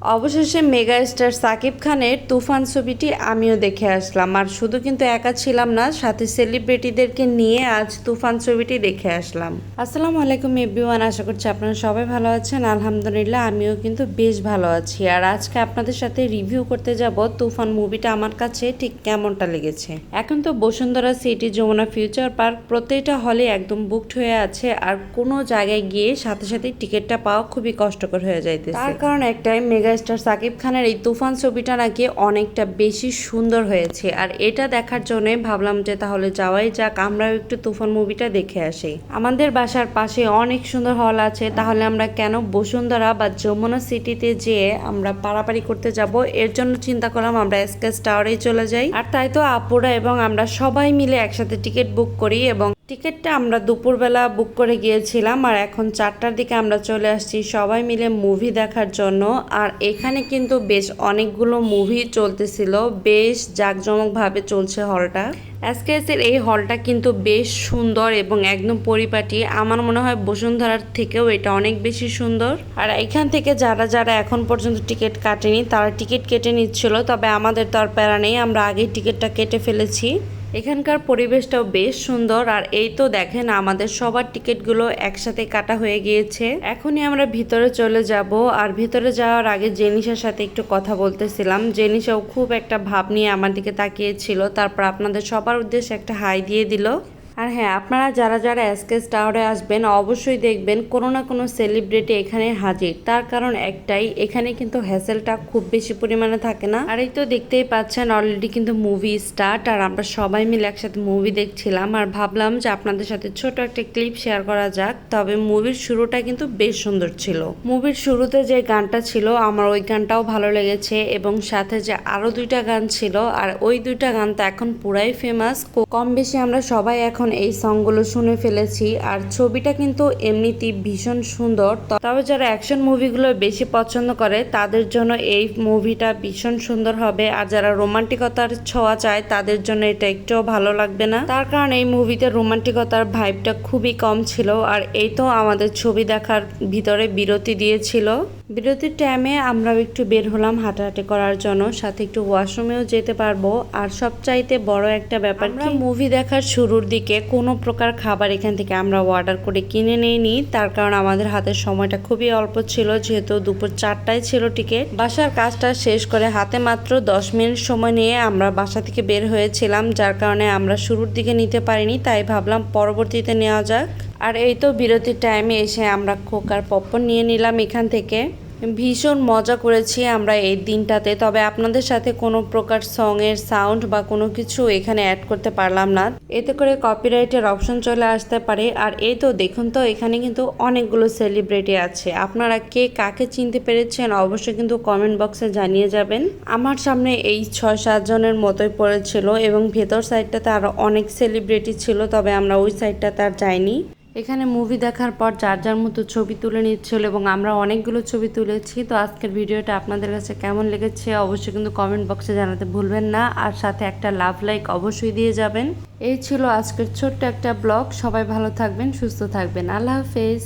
অবশেষে mega star Shakib খানের তুফান ছবিটি আমিও দেখে আসলাম। আর শুধু কিন্তু একা ছিলাম না, সাথে সেলিব্রিটিদেরকে নিয়ে আজ তুফান ছবিটি দেখে আসলাম। আসসালামু আলাইকুম এভরিওয়ান আশা করছি আপনারা সবাই ভালো আছেন। আলহামদুলিল্লাহ, আমিও কিন্তু বেশ ভালো আছি। আর আজকে আপনাদের সাথে রিভিউ করতে যাব তুফান মুভিটা আমার কাছে ঠিক কেমনটা লেগেছে। এখন তো Bashundhara City Jamuna Future Park প্রত্যেকটা হলে একদম বুকড হয়ে আছে। আর কোনো জায়গায় গিয়ে সাথে সাথে টিকিটটা পাওয়া খুবই কষ্টকর হয়ে যাইতেছে। তার কারণ একটাই মেগা স্টার সাকিব খানের এই তুফান ছবিটা নাকি অনেকটা বেশি সুন্দর হয়েছে। আর এটা দেখার জন্য ভাবলাম যে তাহলে যাওয়াই যাক, আমরাও একটু তুফান মুভিটা দেখে আসি। আমাদের বাসার পাশে অনেক সুন্দর হল আছে, তাহলে আমরা কেন বসুন্ধরা বা যমুনা সিটিতে যেয়ে আমরা পারাপারি করতে যাব? এর জন্য চিন্তা করলাম আমরা এসকেস টাওয়ারেই চলে যাই। আর তাই তো আপুরা এবং আমরা সবাই মিলে একসাথে টিকিট বুক করি এবং টিকিটটা আমরা দুপুরবেলা বুক করে গিয়েছিলাম আর এখন চারটার দিকে আমরা চলে আসছি সবাই মিলে মুভি দেখার জন্য। আর এখানে কিন্তু বেশ অনেকগুলো মুভি চলতেছিল, বেশ জাঁকজমকভাবে চলছে হলটা। এসকেএসের এই হলটা কিন্তু বেশ সুন্দর এবং একদম পরিপাটি। আমার মনে হয় বসুন্ধরার থেকেও এটা অনেক বেশি সুন্দর। আর এখান থেকে যারা যারা এখন পর্যন্ত টিকিট কাটেনি, তারা টিকিট কেটে নিচ্ছিল, তবে আমাদের তো আর প্যারা নেই, আমরা আগেই টিকিটটা কেটে ফেলেছি। এখানকার পরিবেশটাও বেশ সুন্দর, আর এই তো দেখেন আমাদের সবার টিকিটগুলো একসাথে কাটা হয়ে গিয়েছে। এখনই আমরা ভিতরে চলে যাব, আর ভিতরে যাওয়ার আগে জেনিসার সাথে একটু কথা বলতেছিলাম। জেনিসাও খুব একটা ভাব নিয়ে আমার দিকে তাকিয়েছিল, তারপর আপনাদের সবার উদ্দেশ্যে একটা হাই দিয়ে দিল। আর হ্যাঁ আপনারা যারা যারা এসকেস টাওয়ারে আসবেন, অবশ্যই দেখবেন কোনো না কোনো সেলিব্রিটি এখানে হাজির। তার কারণ একটাই, এখানে কিন্তু হ্যাসেলটা খুব বেশি পরিমাণে থাকে না। আর এই তো দেখতেই পাচ্ছেন অলরেডি কিন্তু মুভি স্টার্ট আর আমরা সবাই মিলে একসাথে মুভি দেখছিলাম। আর ভাবলাম যে আপনাদের সাথে ছোট একটা ক্লিপ শেয়ার করা যাক, তবে মুভির শুরুটা কিন্তু বেশ সুন্দর ছিল। মুভির শুরুতে যে গানটা ছিল, আমার ওই গানটাও ভালো লেগেছে এবং সাথে যে আরও দুইটা গান ছিল, আর ওই দুইটা গান তো এখন পুরাই ফেমাস কম বেশি আমরা সবাই এখন এই সংগুলো শুনে ফেলেছি, আর ছবিটা কিন্তু এমনিতেই ভীষণ সুন্দর। তবে যারা অ্যাকশন মুভিগুলো বেশি পছন্দ করে, তাদের জন্য এই মুভিটা ভীষণ সুন্দর হবে। আর যারা রোমান্টিকতার ছোঁয়া চায়, তাদের জন্য এটা একটুও ভালো লাগবে না। তার কারণ এই মুভিতে রোমান্টিকতার ভাইবটা খুবই কম ছিল, আর এই তো আমাদের ছবি দেখার ভিতরে বিরতি দিয়েছিল। বিরতির টাইমে আমরাও একটু বের হলাম হাঁটাহাঁটি করার জন্য সাথে একটু ওয়াশরুমেও যেতে পারব। আর সবচাইতে বড় একটা ব্যাপার আমরা মুভি দেখার শুরুর দিকে কোনো প্রকার খাবার এখান থেকে আমরা অর্ডার করে কিনে নিইনি। তার কারণ আমাদের হাতে সময়টা খুবই অল্প ছিল যেহেতু দুপুর চারটায় ছিল টিকিট বাসার কাজটা শেষ করে হাতে মাত্র দশ মিনিট সময় নিয়ে আমরা বাসা থেকে বের হয়েছিলাম যার কারণে আমরা শুরুর দিকে নিতে পারিনি। তাই ভাবলাম পরবর্তীতে নেওয়া যাক। আর এই তো বিরতির টাইমে এসে আমরা খোকার পপকর্ন নিয়ে নিলাম এখান থেকে। ভীষণ মজা করেছি আমরা এই দিনটাতে, তবে আপনাদের সাথে কোনো প্রকার সঙের সাউন্ড বা কোনো কিছু এখানে অ্যাড করতে পারলাম না। এতে করে কপিরাইটের অপশন চলে আসতে পারে। আর এই তো দেখুন তো, এখানে কিন্তু অনেকগুলো সেলিব্রিটি আছে। আপনারা কে কাকে চিনতে পেরেছেন অবশ্যই কিন্তু কমেন্ট বক্সে জানিয়ে যাবেন। আমার সামনে এই ছয় সাতজনের মতোই পড়েছিল এবং ভেতর সাইডটাতে আরও অনেক সেলিব্রিটি ছিল, তবে আমরা ওই সাইডটাতে আর যাইনি। এখানে মুভি দেখার পর যার যার মতো ছবি তুলে নিচ্ছিল এবং আমরা অনেকগুলো ছবি তুলেছি। তো আজকের ভিডিওটা আপনাদের কাছে কেমন লেগেছে অবশ্যই কিন্তু কমেন্ট বক্সে জানাতে ভুলবেন না। আর সাথে একটা লাভ লাইক অবশ্যই দিয়ে যাবেন। এই ছিল আজকের ছোট্ট একটা ব্লগ সবাই ভালো থাকবেন, সুস্থ থাকবেন। আল্লাহ হাফেজ।